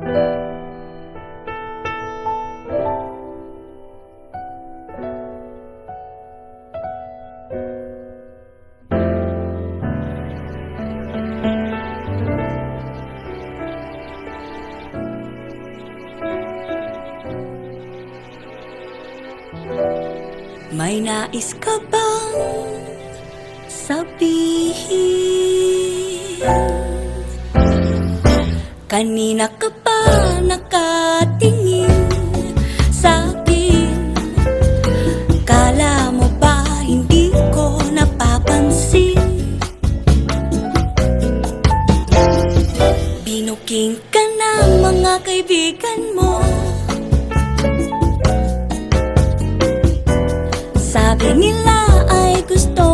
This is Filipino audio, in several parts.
May nais ka bang sabihin? Kanina ka pa nakatingin sa akin. Kala mo ba hindi ko napapansin? Binuking ka ng mga kaibigan mo. Sabi nila ay gusto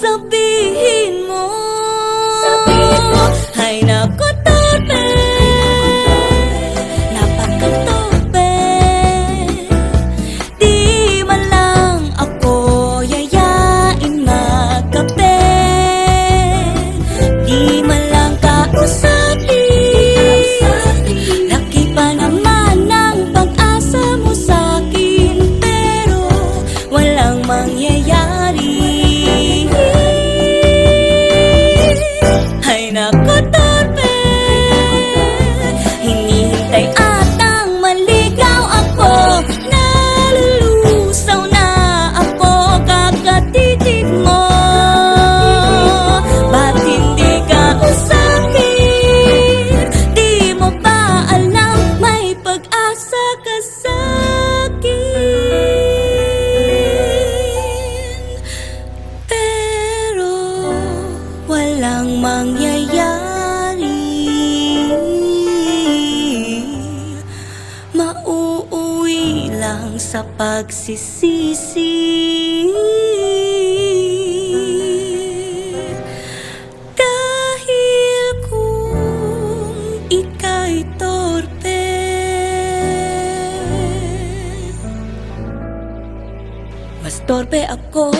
something pagsisisi. Dahil kung ika'y torpe Mas torpe ako.